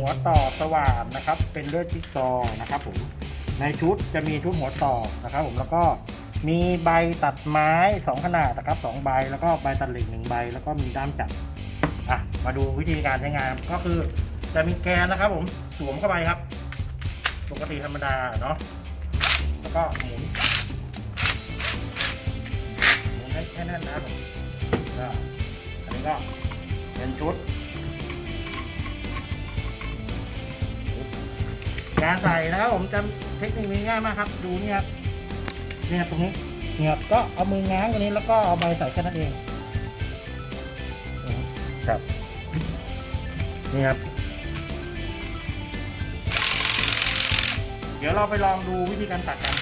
ัวต่อสว่านนะครับ เป็นเลือดจิ๊กซอว์นะครับผมในชุดจะมีชุดหัวต่อนะครับ ผมแล้วก็มีใบตัดไม้สองขนาดนะครับสองใบแล้วก็ใบตัดเหล็กหนึ่งใบ แล้วก็มีด้ามจับอะมาดูวิธีการใช้งานก็คือจะมีแกนนะครับ ผมสวมเข้าไปครับ ปกติธรรมดาเนาะแล้วก็หมุนหมุนให้แค่นั้นนะครับผมอันนี้ก็เป็นชุด ใส่นะครับผมจะเทคนิคนี้ง่ายมากครับ ดูเนี่ยครับเนี่ยตรงนี้เนี่ยก็เอามือง้างตรงนี้แล้วก็เอาใบใส่แค่นั้นเองครับนี่ครับ เดี๋ยวเราไปลองดูวิธีการตัดกัน